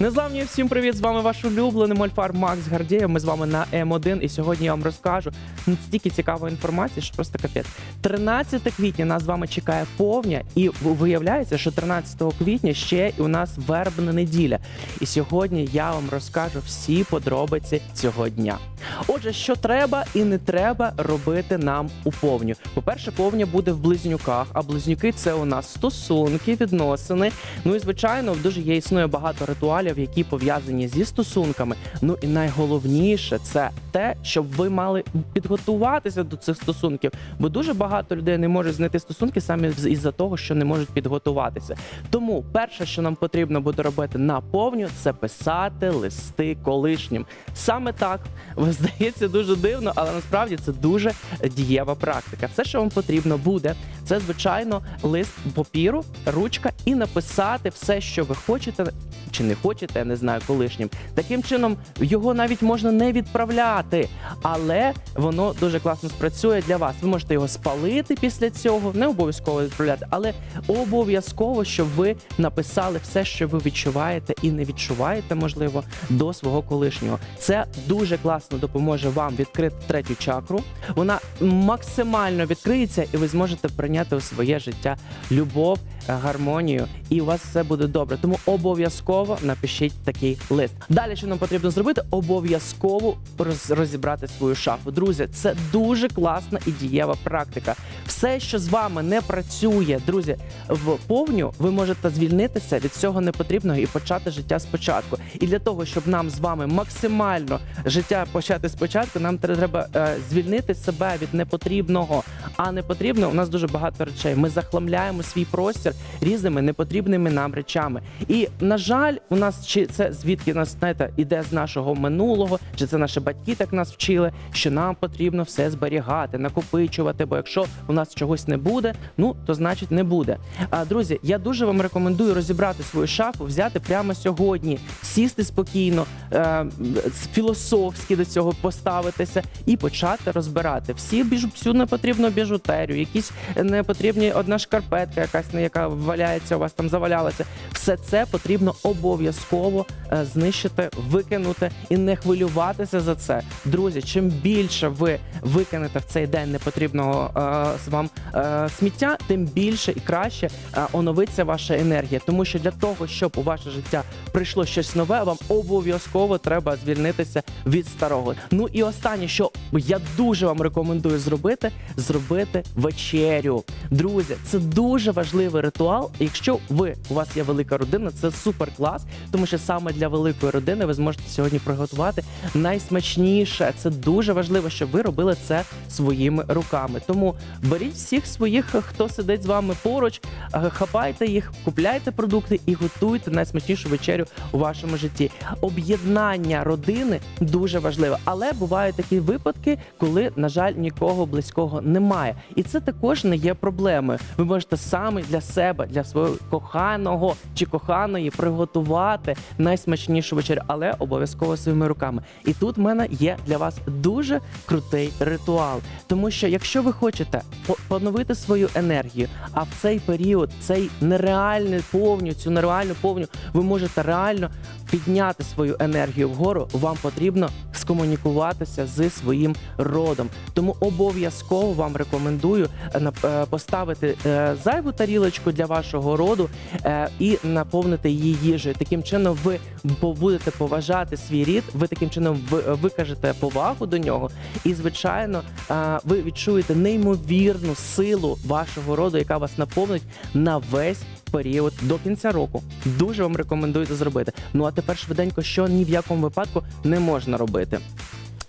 Незламні всім привіт! З вами ваш улюблений мольфар Макс Гардєєв. Ми з вами на М1. І сьогодні я вам розкажу ну, стільки цікавої інформації, що просто капець. 13 квітня нас з вами чекає повня, і виявляється, що 13 квітня ще і у нас вербна неділя. І сьогодні я вам розкажу всі подробиці цього дня. Отже, що треба і не треба робити нам у повню. По-перше, повня буде в близнюках, а близнюки це у нас стосунки, відносини. Ну і звичайно, дуже є існує багато ритуалів, які пов'язані зі стосунками. Ну і найголовніше це те, щоб ви мали підготуватися до цих стосунків. Бо дуже багато людей не можуть знайти стосунки саме з- із-за того, що не можуть підготуватися. Тому перше, що нам потрібно буде робити на повню, це писати листи колишнім. Саме так здається дуже дивно, але насправді це дуже дієва практика. Все, що вам потрібно буде, це звичайно лист папіру, ручка і написати все, що ви хочете. Чи не хочете, я не знаю, колишнім. Таким чином його навіть можна не відправляти, але воно дуже класно спрацює для вас. Ви можете його спалити після цього, не обов'язково відправляти, але обов'язково, щоб ви написали все, що ви відчуваєте і не відчуваєте, можливо, до свого колишнього. Це дуже класно допоможе вам відкрити третю чакру. Вона максимально відкриється, і ви зможете прийняти у своє життя любов, гармонію, і у вас все буде добре. Тому обов'язково напишіть такий лист. Далі, що нам потрібно зробити, обов'язково роз- розібрати свою шафу. Друзі, це дуже класна і дієва практика. Все, що з вами не працює, друзі, в повню ви можете звільнитися від цього непотрібного і почати життя спочатку. І для того, щоб нам з вами максимально життя почати спочатку, нам треба е, звільнити себе від непотрібного. А непотрібно у нас дуже багато речей. Ми захламляємо свій простір різними непотрібними нам речами. І на жаль, у нас чи це звідки нас знаєте, іде з нашого минулого, чи це наші батьки так нас вчили, що нам потрібно все зберігати, накопичувати. Бо якщо у нас чогось не буде, ну то значить не буде. А друзі, я дуже вам рекомендую розібрати свою шафу, взяти прямо сьогодні, сісти спокійно, е, філософськи до цього поставитися і почати розбирати всі біж всю непотрібну біжутерію, якісь непотрібні одна шкарпетка, якась не яка валяється у вас там завалялася. Все це потрібно обов'язково е, знищити, викинути і не хвилюватися за це. Друзі, чим більше ви викинете в цей день непотрібного е, вам е, сміття, тим більше і краще оновиться ваша енергія. Тому що для того, щоб у ваше життя прийшло щось нове, вам обов'язково треба звільнитися від старого. Ну і останнє, що я дуже вам рекомендую зробити, зробити вечерю. Друзі, це дуже важливий ритуал. Якщо ви у вас є велика родина, це супер клас, тому що саме для великої родини ви зможете сьогодні приготувати найсмачніше. Це дуже важливо, щоб ви робили це своїми руками. Тому беріть всіх своїх, хто сидить з вами поруч, е, хапайте їх, купляйте продукти і готуйте найсмачнішу вечерю у вашому житті. Об'єднання родини дуже важливе, але бувають такі випадки, коли, на жаль, нікого близького немає, і це також не є проблемою. Ви можете саме для себе, для свого коханого чи коханої приготувати найсмачнішу вечерю, але обов'язково своїми руками. І тут в мене є для вас дуже крутий ритуал, тому що якщо ви хочете поновити свою енергію, а в цей період, цей нереальний повню, цю нереальну повню, ви можете реально підняти свою енергію вгору, вам потрібно скомунікуватися зі своїм родом. Тому обов'язково вам рекомендую е, е, поставити е, зайву тарілочку для вашого роду і наповнити її їжею. Таким чином, ви будете поважати свій рід, ви таким чином ви- викажете повагу до нього, і звичайно, ви відчуєте неймовірну силу вашого роду, яка вас наповнить на весь період до кінця року. Дуже вам рекомендую це зробити. Ну а тепер швиденько, що ні в якому випадку не можна робити.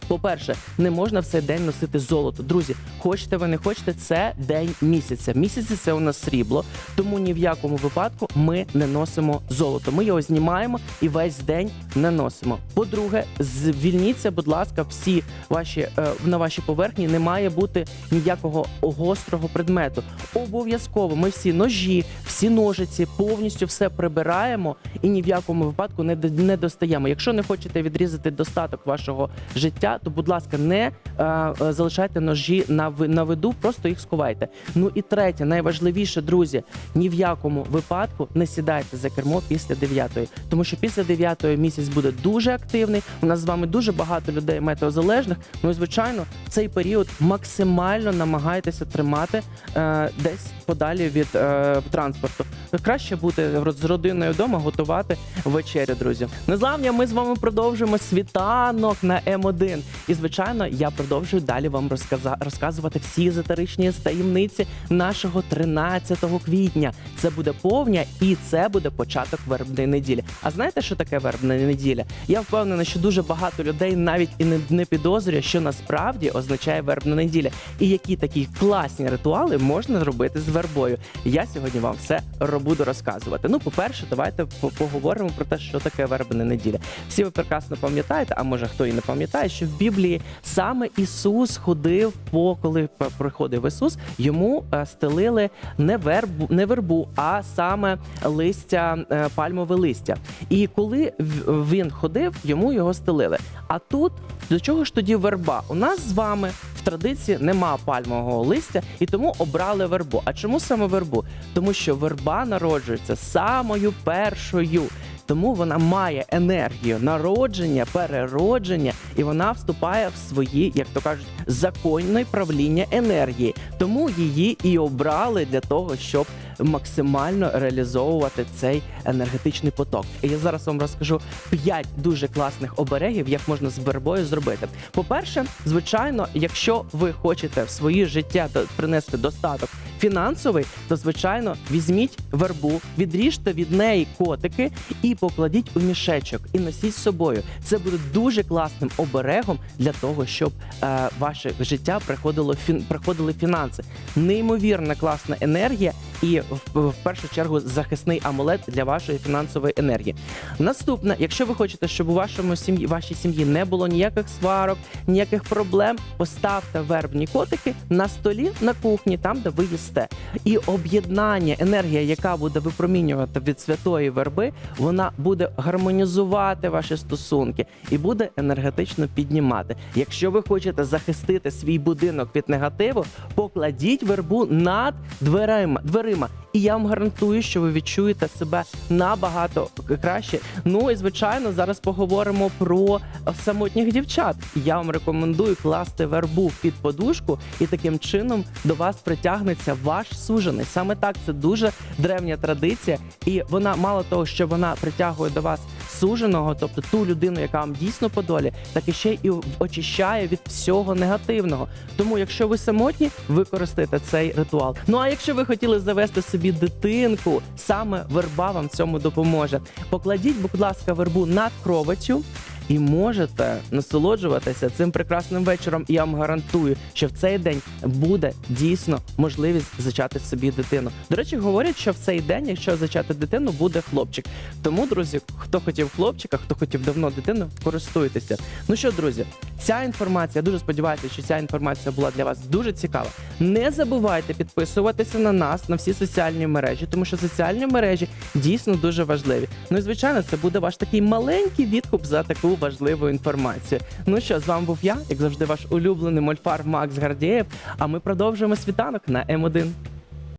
По-перше, не можна в цей день носити золото. Друзі, хочете ви не хочете, це день місяця. Місяці це у нас срібло, тому ні в якому випадку ми не носимо золото. Ми його знімаємо і весь день не носимо. По-друге, звільніться, будь ласка, всі ваші е, на вашій поверхні не має бути ніякого гострого предмету. Обов'язково ми всі ножі, всі ножиці, повністю все прибираємо і ні в якому випадку не, не достаємо. Якщо не хочете відрізати достаток вашого життя, то будь ласка, не е, е, залишайте ножі на на виду, просто їх сховайте. Ну і третє, найважливіше, друзі, ні в якому випадку не сідайте за кермо після 9-ї, тому що після 9-ї місяць буде дуже активний. У нас з вами дуже багато людей метеозалежних. Ну і звичайно, в цей період максимально намагайтеся тримати е, десь подалі від е, транспорту. Краще бути з родиною вдома, готувати вечерю, друзі. Незламня, ми з вами продовжуємо світанок на М1. І звичайно, я продовжую далі вам розказа- розказувати всі езотеричні таємниці нашого 13 квітня. Це буде повня, і це буде початок вербної неділі. А знаєте, що таке вербна неділя? Я впевнена, що дуже багато людей навіть і не, підозрює, що насправді означає вербна неділя, і які такі класні ритуали можна зробити з вербою. Я сьогодні вам все буду розказувати. Ну, по-перше, давайте поговоримо про те, що таке вербна неділя. Всі ви прекрасно пам'ятаєте, а може хто і не пам'ятає, що Біблії саме Ісус ходив по коли приходив Ісус, йому е, стелили не вербу, не вербу, а саме листя, е, пальмове листя. І коли він ходив, йому його стелили. А тут до чого ж тоді верба? У нас з вами в традиції нема пальмового листя, і тому обрали вербу. А чому саме вербу? Тому що верба народжується самою першою. Тому вона має енергію народження, переродження, і вона вступає в свої, як то кажуть, законне правління енергії. Тому її і обрали для того, щоб максимально реалізовувати цей енергетичний поток. І я зараз вам розкажу п'ять дуже класних оберегів, як можна з вербою зробити. По-перше, звичайно, якщо ви хочете в своє життя принести достаток фінансовий, то звичайно візьміть вербу, відріжте від неї котики і покладіть у мішечок і носіть з собою. Це буде дуже класним оберегом для того, щоб е, ваше життя приходило фін, приходили фінанси. Неймовірна класна енергія, і в, першу чергу захисний амулет для вашої фінансової енергії. Наступне, якщо ви хочете, щоб у вашому сім'ї вашій сім'ї не було ніяких сварок, ніяких проблем, поставте вербні котики на столі на кухні, там де ви їсте. І об'єднання, енергія, яка буде випромінювати від святої верби, вона буде гармонізувати ваші стосунки і буде енергетично піднімати. Якщо ви хочете захистити свій будинок від негативу, покладіть вербу над дверима. дверима. І я вам гарантую, що ви відчуєте себе набагато краще. Ну і звичайно, зараз поговоримо про самотніх дівчат. Я вам рекомендую класти вербу під подушку, і таким чином до вас притягнеться ваш сужений. Саме так це дуже древня традиція, і вона мало того, що вона притягує до вас суженого, тобто ту людину, яка вам дійсно по долі, так і ще і очищає від всього негативного. Тому, якщо ви самотні, використайте цей ритуал. Ну а якщо ви хотіли завести собі дитинку, саме верба вам в цьому допоможе. Покладіть, будь ласка, вербу над кроватю. І можете насолоджуватися цим прекрасним вечором. Я вам гарантую, що в цей день буде дійсно можливість зачати собі дитину. До речі, говорять, що в цей день, якщо зачати дитину, буде хлопчик. Тому, друзі, хто хотів хлопчика, хто хотів давно дитину, користуйтеся. Ну що, друзі, ця інформація, я дуже сподіваюся, що ця інформація була для вас дуже цікава. Не забувайте підписуватися на нас на всі соціальні мережі, тому що соціальні мережі дійсно дуже важливі. Ну і звичайно, це буде ваш такий маленький відкуп за таку важливу інформацію. Ну що, з вами був я, як завжди, ваш улюблений мольфар Макс Гардієв. А ми продовжуємо світанок на М1.